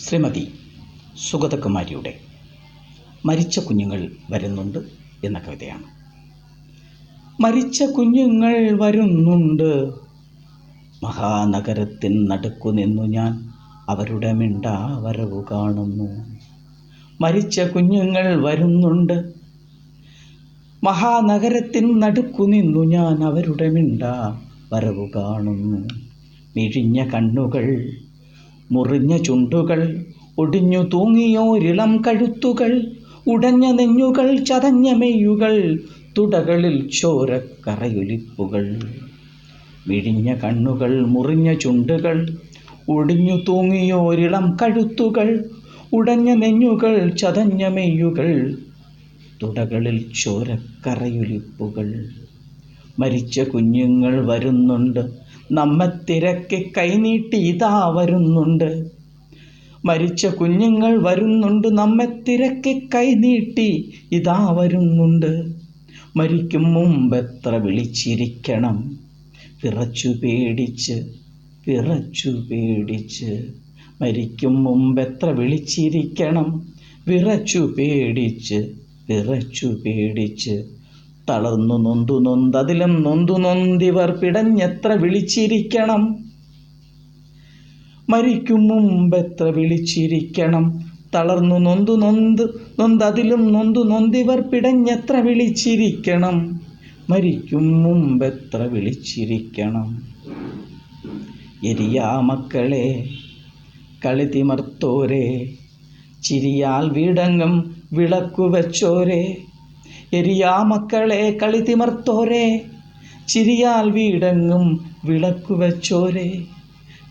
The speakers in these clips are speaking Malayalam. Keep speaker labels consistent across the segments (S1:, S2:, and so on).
S1: ശ്രീമതി സുഗതകുമാരിയുടെ മരിച്ച കുഞ്ഞുങ്ങൾ വരുന്നുണ്ട് എന്ന കവിതയാണ്. മരിച്ച കുഞ്ഞുങ്ങൾ വരുന്നുണ്ട്. മഹാനഗരത്തിൻ നടുക്കു നിന്നു ഞാൻ അവരുടെ മിണ്ടാവരവ് കാണുന്നു. മരിച്ച കുഞ്ഞുങ്ങൾ വരുന്നുണ്ട്. മഹാനഗരത്തിൻ നടുക്കു നിന്നു ഞാൻ അവരുടെ മിണ്ടാ വരവ് കാണുന്നു. മിഴിഞ്ഞ കണ്ണുകൾ മുറിഞ്ഞ ചുണ്ടുകൾ ഒടിഞ്ഞു തൂങ്ങിയോരിളം കഴുത്തുകൾ ഉടഞ്ഞ നെഞ്ഞുകൾ ചതഞ്ഞ മെയ്യുകൾ തുടകളിൽ ചോരക്കറയൊലിപ്പുകൾ. വിഴിഞ്ഞ കണ്ണുകൾ മുറിഞ്ഞ ചുണ്ടുകൾ ഒടിഞ്ഞു തൂങ്ങിയോരിളം കഴുത്തുകൾ ഉടഞ്ഞ നെഞ്ഞുകൾ ചതഞ്ഞ മെയ്യുകൾ തുടകളിൽ ചോരക്കറയൊലിപ്പുകൾ. മരിച്ച കുഞ്ഞുങ്ങൾ വരുന്നുണ്ട്. നമ്മെ തിരക്കി കൈനീട്ടി ഇതാ വരുന്നുണ്ട്. മരിച്ച കുഞ്ഞുങ്ങൾ വരുന്നുണ്ട്. നമ്മെ തിരക്കി കൈനീട്ടി ഇതാ വരുന്നുണ്ട്. മരിക്കും മുമ്പ് എത്ര വിളിച്ചിരിക്കണം. വിറച്ചു പേടിച്ച് വിറച്ചു പേടിച്ച്. മരിക്കും മുമ്പ് എത്ര വിളിച്ചിരിക്കണം. വിറച്ചു പേടിച്ച് വിറച്ചു പേടിച്ച്. തളർന്നു നൊന്തു നൊന്തതിലും നൊന്തു നൊന്തിവർ പിടഞ്ഞെത്ര വിളിച്ചിരിക്കണം? മരിക്കും മുമ്പ് എത്ര വിളിച്ചിരിക്കണം? തളർന്നു നൊന്തു നൊന്ത് നൊന്തതിലും നൊന്തു നൊന്തിവർ പിടഞ്ഞെത്ര വിളിച്ചിരിക്കണം? മരിക്കും മുമ്പ് എത്ര വിളിച്ചിരിക്കണം? എരിയാ മക്കളെ കളിതിമർത്തോരെ ചിരിയാൽ വീടങ്ങം വിളക്കു വെച്ചോരെ എരിയാ മക്കളെ കളി തിമർത്തോരെ. ചിരിയാൽ വീടങ്ങും വിളക്കു വെച്ചോരെ.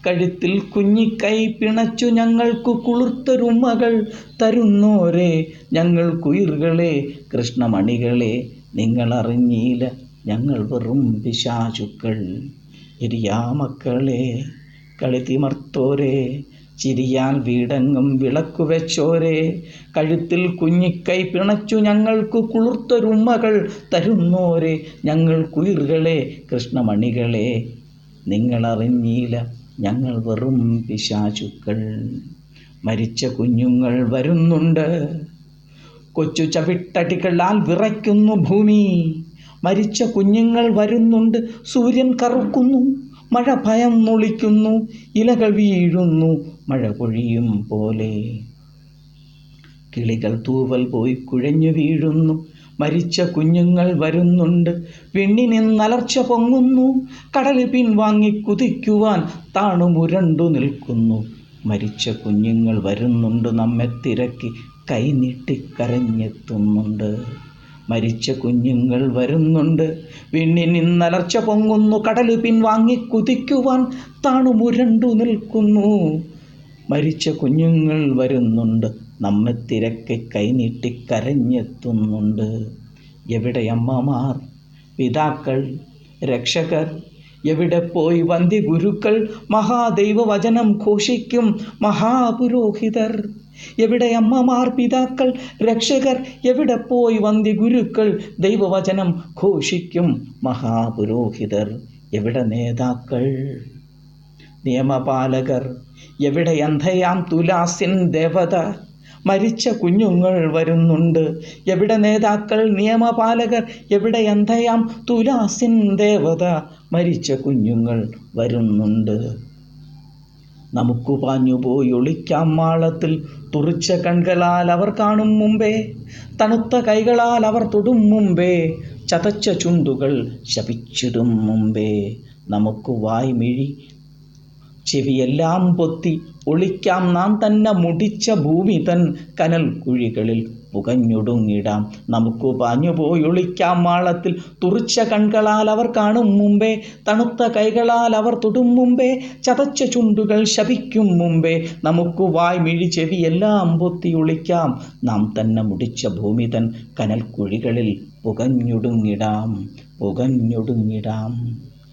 S1: കഴുത്തിൽ കുഞ്ഞിക്കൈ പിണച്ചു ഞങ്ങൾക്കു കുളിർത്തൊരുമകൾ തരുന്നോരെ. ഞങ്ങൾക്കുയിർകളെ കൃഷ്ണമണികളെ നിങ്ങളറിഞ്ഞീല ഞങ്ങൾ വെറും പിശാചുക്കൾ. എരിയാ മക്കളെ കളിതിമർത്തോരെ ചിരിയാൽ വീടങ്ങും വിളക്കു വെച്ചോരെ. കഴുത്തിൽ കുഞ്ഞിക്കൈ പിണച്ചു ഞങ്ങൾക്ക് കുളിർത്തൊരുമകൾ തരുന്നോരെ. ഞങ്ങൾ കുയിറുകളെ കൃഷ്ണമണികളെ. നിങ്ങളറിഞ്ഞീല ഞങ്ങൾ വെറും പിശാചുക്കൾ. മരിച്ച കുഞ്ഞുങ്ങൾ വരുന്നുണ്ട്. കൊച്ചു ചവിട്ടടികളാൽ വിറയ്ക്കുന്നു ഭൂമി. മരിച്ച കുഞ്ഞുങ്ങൾ വരുന്നുണ്ട് സൂര്യൻ കറുക്കുന്നു. മഴ ഭയം നൊളിക്കുന്നു ഇലകൾ വീഴുന്നു മഴ പൊഴിയും പോലെ. കിളികൾ തൂവൽ പോയി കുഴഞ്ഞു വീഴുന്നു മരിച്ച കുഞ്ഞുങ്ങൾ വരുന്നുണ്ട് വിണ്ണിനിന്നലർച്ച പൊങ്ങുന്നു കടൽ പിൻവാങ്ങി കുതിക്കുവാൻ താണു മുരണ്ടു നിൽക്കുന്നു. മരിച്ച കുഞ്ഞുങ്ങൾ വരുന്നുണ്ട് നമ്മെ തിരക്കി കൈനീട്ടി കരഞ്ഞെത്തുന്നുണ്ട്. മരിച്ച കുഞ്ഞുങ്ങൾ വരുന്നുണ്ട്. വിണ്ണിനിന്നലർച്ച പൊങ്ങുന്നു. കടൽ പിൻവാങ്ങി കുതിക്കുവാൻ താണു മുരണ്ടു നിൽക്കുന്നു. മരിച്ച കുഞ്ഞുങ്ങൾ വരുന്നുണ്ട്. നമ്മെ തിരക്കി കൈനീട്ടി കരഞ്ഞെത്തുന്നുണ്ട്. എവിടെ അമ്മമാർ? പിതാക്കൾ? രക്ഷകർ? എവിടെ പോയി വന്ധ്യ ഗുരുക്കൾ മഹാദൈവ വചനം ഘോഷിക്കും മഹാപുരോഹിതർ. എവിടെ അമ്മമാർ പിതാക്കൾ രക്ഷകർ എവിടെ പോയി വന്ധ്യ ഗുരുക്കൾ ദൈവവചനം ഘോഷിക്കും മഹാപുരോഹിതർ. എവിടെ നേതാക്കൾ? നിയമപാലകർ. എവിടെ അന്ധയാം തുലാസിൻ ദേവത? മരിച്ച കുഞ്ഞുങ്ങൾ വരുന്നുണ്ട്. എവിടെ നേതാക്കൾ നിയമപാലകർ എവിടെ എന്തയാം തുലാസിൻ ദേവത മരിച്ച കുഞ്ഞുങ്ങൾ വരുന്നുണ്ട്. നമുക്കു പാഞ്ഞുപോയി ഒളിക്കാം മാളത്തിൽ തുറിച്ച കൺകളാൽ അവർ കാണും മുമ്പേ. തണുത്ത കൈകളാൽ അവർ തൊടും മുമ്പേ. ചതച്ച ചുണ്ടുകൾ ശപിച്ചിടും മുമ്പേ. നമുക്ക് വായ്മിഴി ചെവിയെല്ലാം പൊത്തി ഒളിക്കാം നാം തന്നെ മുടിച്ച ഭൂമി തൻ കനൽ കുഴികളിൽ പുകഞ്ഞൊടുങ്ങിടാം. നമുക്ക് പാഞ്ഞുപോയി ഒളിക്കാം മാളത്തിൽ തുറിച്ച കൺകളാൽ അവർ കാണും മുമ്പേ തണുത്ത കൈകളാൽ അവർ തൊടും മുമ്പേ ചതച്ച ചുണ്ടുകൾ ശപിക്കും മുമ്പേ. നമുക്ക് വായ്മിഴി ചെവിയെല്ലാം പൊത്തി ഒളിക്കാം നാം തന്നെ മുടിച്ച ഭൂമി തൻ കനൽ കുഴികളിൽ പുകഞ്ഞൊടുങ്ങിടാം. പുകഞ്ഞൊടുങ്ങിടാം.